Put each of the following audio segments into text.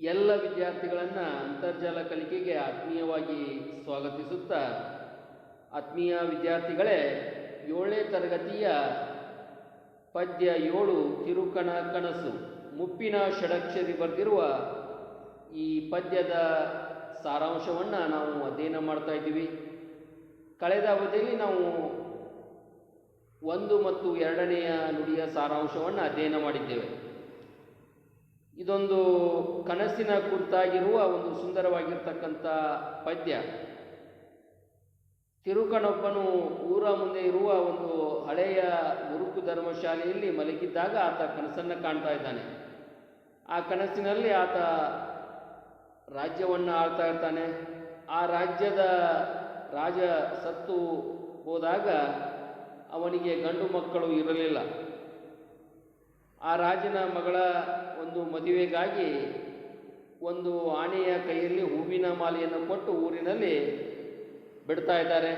ಎಲ್ಲ ವಿದ್ಯಾರ್ಥಿಗಳನ್ನು ಅಂತರ್ಜಾಲ ಕಲಿಕೆಗೆ ಆತ್ಮೀಯವಾಗಿ ಸ್ವಾಗತಿಸುತ್ತಾ ಆತ್ಮೀಯ ವಿದ್ಯಾರ್ಥಿಗಳೇ, ಏಳನೇ ತರಗತಿಯ ಪದ್ಯ ಏಳು ತಿರುಕಣ ಕನಸು, ಮುಪ್ಪಿನ ಷಡಕ್ಷರಿ ಬರೆದಿರುವ ಈ ಪದ್ಯದ ಸಾರಾಂಶವನ್ನು ನಾವು ಅಧ್ಯಯನ ಮಾಡ್ತಾ ಇದ್ದೀವಿ. ಕಳೆದ ಅವಧಿಯಲ್ಲಿ ನಾವು ಒಂದು ಮತ್ತು ಎರಡನೆಯ ನುಡಿಯ ಸಾರಾಂಶವನ್ನು ಅಧ್ಯಯನ ಮಾಡಿದ್ದೇವೆ. ಇದೊಂದು ಕನಸಿನ ಕುರಿತಾಗಿರುವ ಒಂದು ಸುಂದರವಾಗಿರ್ತಕ್ಕಂಥ ಪದ್ಯ. ತಿರುಕನೊಬ್ಬನು ಊರ ಮುಂದೆ ಇರುವ ಒಂದು ಹಳೆಯ ಗುರುಕು ಧರ್ಮಶಾಲೆಯಲ್ಲಿ ಮಲಗಿದ್ದಾಗ ಆತ ಕನಸನ್ನು ಕಾಣ್ತಾ ಇದ್ದಾನೆ. ಆ ಕನಸಿನಲ್ಲಿ ಆತ ರಾಜ್ಯವನ್ನು ಆಳ್ತಾ ಇರ್ತಾನೆ. ಆ ರಾಜ್ಯದ ರಾಜ ಸತ್ತು ಹೋದಾಗ ಅವನಿಗೆ ಗಂಡು ಮಕ್ಕಳು ಇರಲಿಲ್ಲ. ಆ ರಾಜನ ಮಗಳ ಒಂದು ಮದುವೆಗಾಗಿ ಒಂದು ಆನೆಯ ಕೈಯಲ್ಲಿ ಹೂವಿನ ಮಾಲೆಯನ್ನು ಕೊಟ್ಟು ಊರಿನಲ್ಲಿ ಬಿಡ್ತಾ ಇದ್ದಾರೆ.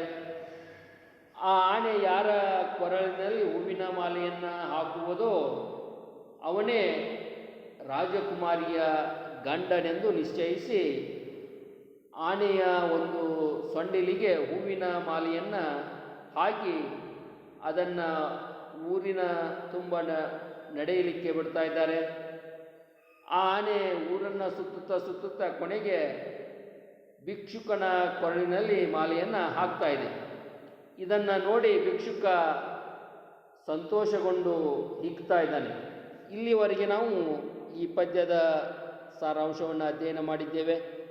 ಆ ಆನೆ ಯಾರ ಕೊರಳಿನಲ್ಲಿ ಹೂವಿನ ಮಾಲೆಯನ್ನು ಹಾಕುವುದೋ ಅವನೇ ರಾಜಕುಮಾರಿಯ ಗಂಡನೆಂದು ನಿಶ್ಚಯಿಸಿ ಆನೆಯ ಒಂದು ಸೊಂಡಿಲಿಗೆ ಹೂವಿನ ಮಾಲೆಯನ್ನು ಹಾಕಿ ಅದನ್ನು ಊರಿನ ತುಂಬ ನಡೆಯಲಿಕ್ಕೆ ಬಿಡ್ತಾ ಇದ್ದಾರೆ. ಆ ಆನೆ ಊರನ್ನು ಸುತ್ತುತ್ತಾ ಸುತ್ತುತ್ತಾ ಕೊನೆಗೆ ಭಿಕ್ಷುಕನ ಕೊರಳಿನಲ್ಲಿ ಮಾಲೆಯನ್ನು ಹಾಕ್ತಾ ಇದೆ. ಇದನ್ನು ನೋಡಿ ಭಿಕ್ಷುಕ ಸಂತೋಷಗೊಂಡು ಹಿಗ್ತಾ ಇದ್ದಾನೆ. ಇಲ್ಲಿವರೆಗೆ ನಾವು ಈ ಪದ್ಯದ ಸಾರಾಂಶವನ್ನು ಅಧ್ಯಯನ ಮಾಡಿದ್ದೇವೆ.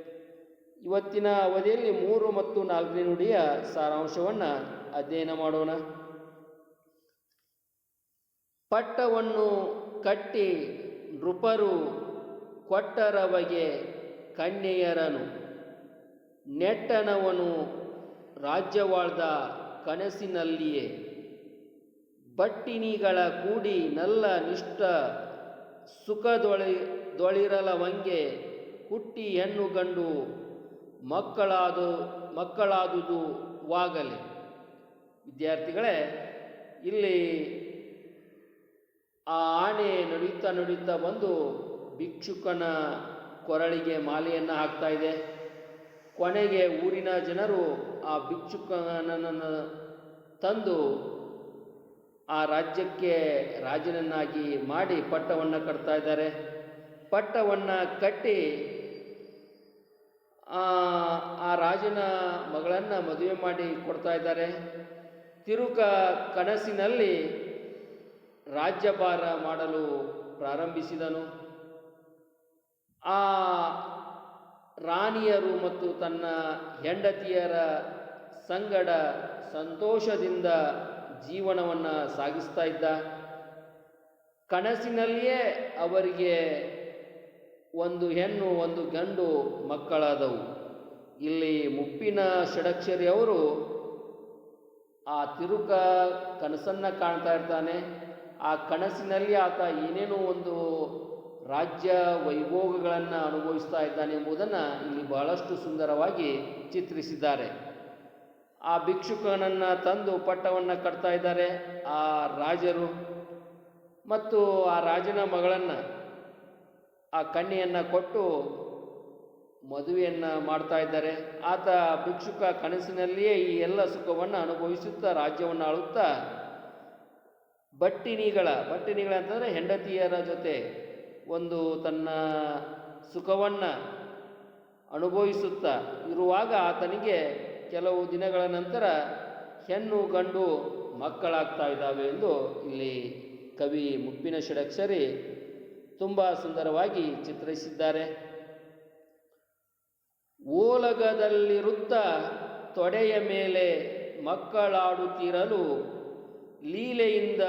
ಇವತ್ತಿನ ಅವಧಿಯಲ್ಲಿ ಮೂರು ಮತ್ತು ನಾಲ್ಕನೇ ನುಡಿಯ ಸಾರಾಂಶವನ್ನು ಅಧ್ಯಯನ ಮಾಡೋಣ. ಪಟ್ಟವನ್ನು ಕಟ್ಟಿ ನೃಪರು ಕೊಟ್ಟರವಗೆ ಕನ್ಯೆಯರನು. ನೆಟ್ಟನವನು ರಾಜ್ಯವಾಳ್ದ ಕನಸಿನಲ್ಲಿಯೇ. ಬಟ್ಟಿನಿಗಳ ಕೂಡಿ ನಲ್ಲ ನಿಷ್ಠ ಸುಖದೊಳಿ, ದೊಳಿರಲವಂಗೆ ಹುಟ್ಟಿ ಹೆಣ್ಣು ಗಂಡು ಮಕ್ಕಳಾದು ಮಕ್ಕಳಾದುದು ವಾಗಲಿ ವಿದ್ಯಾರ್ಥಿಗಳೇ, ಇಲ್ಲಿ ಆ ಆನೆ ನಡೀತಾ ನಡೀತಾ ಬಂದು ಭಿಕ್ಷುಕನ ಕೊರಳಿಗೆ ಮಾಲೆಯನ್ನು ಹಾಕ್ತಾ ಇದೆ. ಕೊನೆಗೆ ಊರಿನ ಜನರು ಆ ಭಿಕ್ಷುಕನನ್ನು ತಂದು ಆ ರಾಜ್ಯಕ್ಕೆ ರಾಜನನ್ನಾಗಿ ಮಾಡಿ ಪಟ್ಟವನ್ನು ಕಟ್ತಾ ಇದ್ದಾರೆ. ಪಟ್ಟವನ್ನು ಕಟ್ಟಿ ಆ ರಾಜನ ಮಗಳನ್ನು ಮದುವೆ ಮಾಡಿ ಕೊಡ್ತಾ ಇದ್ದಾರೆ. ತಿರುಕ ಕನಸಿನಲ್ಲಿ ರಾಜ್ಯಭಾರ ಮಾಡಲು ಪ್ರಾರಂಭಿಸಿದನು. ಆ ರಾಣಿಯರು ಮತ್ತು ತನ್ನ ಹೆಂಡತಿಯರ ಸಂಗಡ ಸಂತೋಷದಿಂದ ಜೀವನವನ್ನು ಸಾಗಿಸ್ತಾ ಇದ್ದ. ಕನಸಿನಲ್ಲಿಯೇ ಅವರಿಗೆ ಒಂದು ಹೆಣ್ಣು, ಒಂದು ಗಂಡು ಮಕ್ಕಳಾದವು. ಇಲ್ಲಿ ಮುಪ್ಪಿನ ಷಡಕ್ಷರಿ ಅವರು ಆ ತಿರುಕ ಕನಸನ್ನು ಕಾಣ್ತಾ ಇರ್ತಾನೆ. ಆ ಕನಸಿನಲ್ಲಿ ಆತ ಏನೇನೋ ಒಂದು ರಾಜ್ಯ ವೈಭೋಗಗಳನ್ನು ಅನುಭವಿಸ್ತಾ ಇದ್ದಾನೆ ಎಂಬುದನ್ನು ಇಲ್ಲಿ ಬಹಳಷ್ಟು ಸುಂದರವಾಗಿ ಚಿತ್ರಿಸಿದ್ದಾರೆ. ಆ ಭಿಕ್ಷುಕನನ್ನು ತಂದು ಪಟ್ಟವನ್ನು ಕಟ್ತಾ ಇದ್ದಾರೆ. ಆ ರಾಜರು ಮತ್ತು ಆ ರಾಜನ ಮಗಳನ್ನು ಆ ಕಣ್ಣಿಯನ್ನು ಕೊಟ್ಟು ಮದುವೆಯನ್ನು ಮಾಡ್ತಾ ಇದ್ದಾರೆ. ಆತ ಭಿಕ್ಷುಕ ಕನಸಿನಲ್ಲಿಯೇ ಈ ಎಲ್ಲ ಸುಖವನ್ನು ಅನುಭವಿಸುತ್ತಾ ರಾಜ್ಯವನ್ನು ಆಳುತ್ತಾ ಬಟ್ಟಿನಿಗಳ ಬಟ್ಟಿನಿಗಳ ಅಂತಂದರೆ ಹೆಂಡತಿಯರ ಜೊತೆ ಒಂದು ತನ್ನ ಸುಖವನ್ನು ಅನುಭವಿಸುತ್ತಾ ಇರುವಾಗ ಆತನಿಗೆ ಕೆಲವು ದಿನಗಳ ನಂತರ ಹೆಣ್ಣು ಗಂಡು ಮಕ್ಕಳಾಗ್ತಾ ಇದ್ದಾವೆ ಎಂದು ಇಲ್ಲಿ ಕವಿ ಮುಪ್ಪಿನ ಷಡಕ್ಷರಿ ತುಂಬ ಸುಂದರವಾಗಿ ಚಿತ್ರಿಸಿದ್ದಾರೆ. ಓಲಗದಲ್ಲಿರುತ್ತ ತೊಡೆಯ ಮೇಲೆ ಮಕ್ಕಳಾಡುತ್ತಿರಲು ಲೀಲೆಯಿಂದ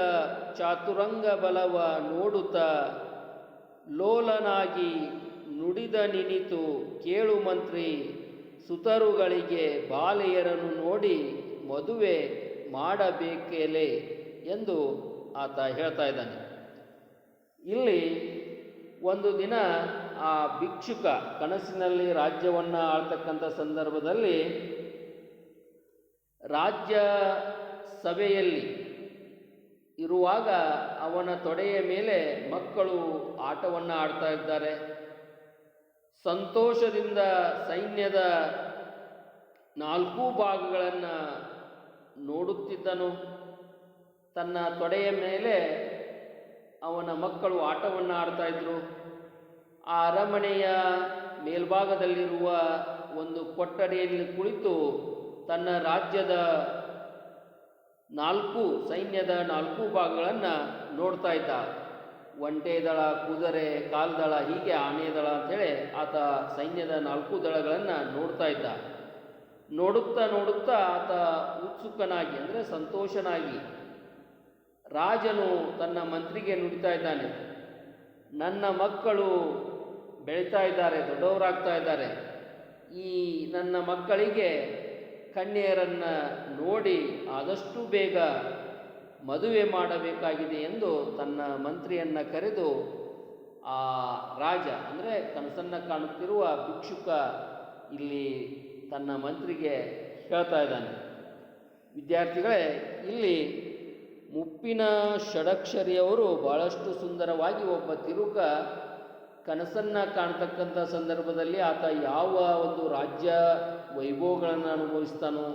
ಚಾತುರಂಗ ಬಲವ ನೋಡುತ್ತ ಲೋಲನಾಗಿ ನುಡಿದ ನಿನಿತು ಕೇಳು ಮಂತ್ರಿ, ಸುತರುಗಳಿಗೆ ಬಾಲೆಯರನ್ನು ನೋಡಿ ಮದುವೆ ಮಾಡಬೇಕೇಲೆ ಎಂದು ಆತ ಹೇಳ್ತಾ ಇದ್ದಾನೆ. ಇಲ್ಲಿ ಒಂದು ದಿನ ಆ ಭಿಕ್ಷುಕ ಕನಸಿನಲ್ಲಿ ರಾಜ್ಯವನ್ನು ಆಳ್ತಕ್ಕಂಥ ಸಂದರ್ಭದಲ್ಲಿ ರಾಜ್ಯ ಸಭೆಯಲ್ಲಿ ಇರುವಾಗ ಅವನ ತೊಡೆಯ ಮೇಲೆ ಮಕ್ಕಳು ಆಟವನ್ನು ಆಡ್ತಾ ಇದ್ದಾರೆ. ಸಂತೋಷದಿಂದ ಸೈನ್ಯದ ನಾಲ್ಕೂ ಭಾಗಗಳನ್ನು ನೋಡುತ್ತಿದ್ದನು. ತನ್ನ ತೊಡೆಯ ಮೇಲೆ ಅವನ ಮಕ್ಕಳು ಆಟವನ್ನು ಆಡ್ತಾ ಇದ್ರು. ಆ ಅರಮನೆಯ ಮೇಲ್ಭಾಗದಲ್ಲಿರುವ ಒಂದು ಕೊಠಡಿಯಲ್ಲಿ ಕುಳಿತು ತನ್ನ ರಾಜ್ಯದ ನಾಲ್ಕು ಸೈನ್ಯದ ನಾಲ್ಕು ಭಾಗಗಳನ್ನು ನೋಡ್ತಾ ಇದ್ದ. ಒಂಟೆ ದಳ ಕುದುರೆ, ಕಾಲ್ದಳ, ಹೀಗೆ ಆನೆ ದಳ ಅಂಥೇಳಿ ಆತ ಸೈನ್ಯದ ನಾಲ್ಕು ದಳಗಳನ್ನು ನೋಡ್ತಾ ಇದ್ದ. ನೋಡುತ್ತಾ ನೋಡುತ್ತಾ ಆತ ಉತ್ಸುಕನಾಗಿ ಅಂದರೆ ಸಂತೋಷನಾಗಿ ರಾಜನು ತನ್ನ ಮಂತ್ರಿಗೆ ನುಡಿತಾ ಇದ್ದಾನೆ. ನನ್ನ ಮಕ್ಕಳು ಬೆಳೀತಾ ಇದ್ದಾರೆ, ದೊಡ್ಡವರಾಗ್ತಾ ಇದ್ದಾರೆ. ಈ ನನ್ನ ಮಕ್ಕಳಿಗೆ ಕನ್ಯೆಯರನ್ನು ನೋಡಿ ಆದಷ್ಟು ಬೇಗ ಮದುವೆ ಮಾಡಬೇಕಾಗಿದೆ ಎಂದು ತನ್ನ ಮಂತ್ರಿಯನ್ನು ಕರೆದು ಆ ರಾಜ, ಅಂದರೆ ಕನಸನ್ನು ಕಾಣುತ್ತಿರುವ ಭಿಕ್ಷುಕ ಇಲ್ಲಿ ತನ್ನ ಮಂತ್ರಿಗೆ ಹೇಳ್ತಾ ಇದ್ದಾನೆ. ವಿದ್ಯಾರ್ಥಿಗಳೇ, ಇಲ್ಲಿ ಮುಪ್ಪಿನ ಷಡಕ್ಷರಿಯವರು ಬಹಳಷ್ಟು ಸುಂದರವಾಗಿ ಒಬ್ಬ ತಿರುಕ ಕನಸನ್ನು ಕಾಣ್ತಕ್ಕಂಥ ಸಂದರ್ಭದಲ್ಲಿ ಆತ ಯಾವ ಒಂದು ರಾಜ್ಯ ವೈಭವಗಳನ್ನು ಅನುಭವಿಸ್ತಾನೋ,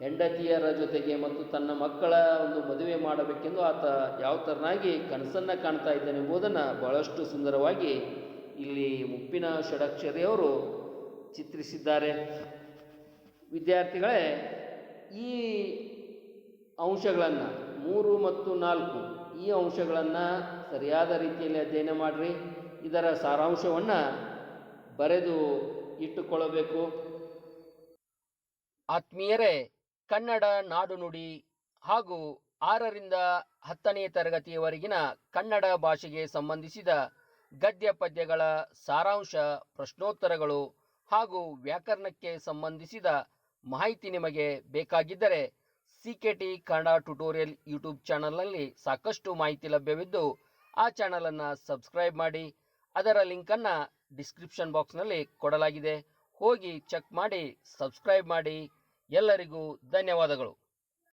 ಹೆಂಡತಿಯರ ಜೊತೆಗೆ ಮತ್ತು ತನ್ನ ಮಕ್ಕಳ ಒಂದು ಮದುವೆ ಮಾಡಬೇಕೆಂದು ಆತ ಯಾವ ಥರನಾಗಿ ಕನಸನ್ನು ಕಾಣ್ತಾ ಇದ್ದಾನೆ ಎಂಬುದನ್ನು ಬಹಳಷ್ಟು ಸುಂದರವಾಗಿ ಇಲ್ಲಿ ಮುಪ್ಪಿನ ಷಡಕ್ಷರಿಯವರು ಚಿತ್ರಿಸಿದ್ದಾರೆ. ವಿದ್ಯಾರ್ಥಿಗಳೇ, ಈ ಅಂಶಗಳನ್ನು ಮೂರು ಮತ್ತು ನಾಲ್ಕು, ಈ ಅಂಶಗಳನ್ನು ಸರಿಯಾದ ರೀತಿಯಲ್ಲಿ ಅಧ್ಯಯನ ಮಾಡಿರಿ. ಇದರ ಸಾರಾಂಶವನ್ನು ಬರೆದು ಇಟ್ಟುಕೊಳ್ಳಬೇಕು. ಆತ್ಮೀಯರೇ, ಕನ್ನಡ ನಾಡು ನುಡಿ ಹಾಗೂ ಆರರಿಂದ ಹತ್ತನೇ ತರಗತಿಯವರೆಗಿನ ಕನ್ನಡ ಭಾಷೆಗೆ ಸಂಬಂಧಿಸಿದ ಗದ್ಯ ಪದ್ಯಗಳ ಸಾರಾಂಶ, ಪ್ರಶ್ನೋತ್ತರಗಳು ಹಾಗೂ ವ್ಯಾಕರಣಕ್ಕೆ ಸಂಬಂಧಿಸಿದ ಮಾಹಿತಿ ನಿಮಗೆ ಬೇಕಾಗಿದ್ದರೆ C K T Kannada tutorial YouTube ಚಾನಲ್ನಲ್ಲಿ ಸಾಕಷ್ಟು ಮಾಹಿತಿ ಲಭ್ಯವಿದ್ದು, ಆ ಚಾನಲನ್ನು ಸಬ್ಸ್ಕ್ರೈಬ್ ಮಾಡಿ ಅದರ ಲಿಂಕನ್ನು ಡಿಸ್ಕ್ರಿಪ್ಷನ್ ಬಾಕ್ಸ್ನಲ್ಲಿ ಕೊಡಲಾಗಿದೆ. ಹೋಗಿ ಚೆಕ್ ಮಾಡಿ ಸಬ್ಸ್ಕ್ರೈಬ್ ಮಾಡಿ. ಎಲ್ಲರಿಗೂ ಧನ್ಯವಾದಗಳು.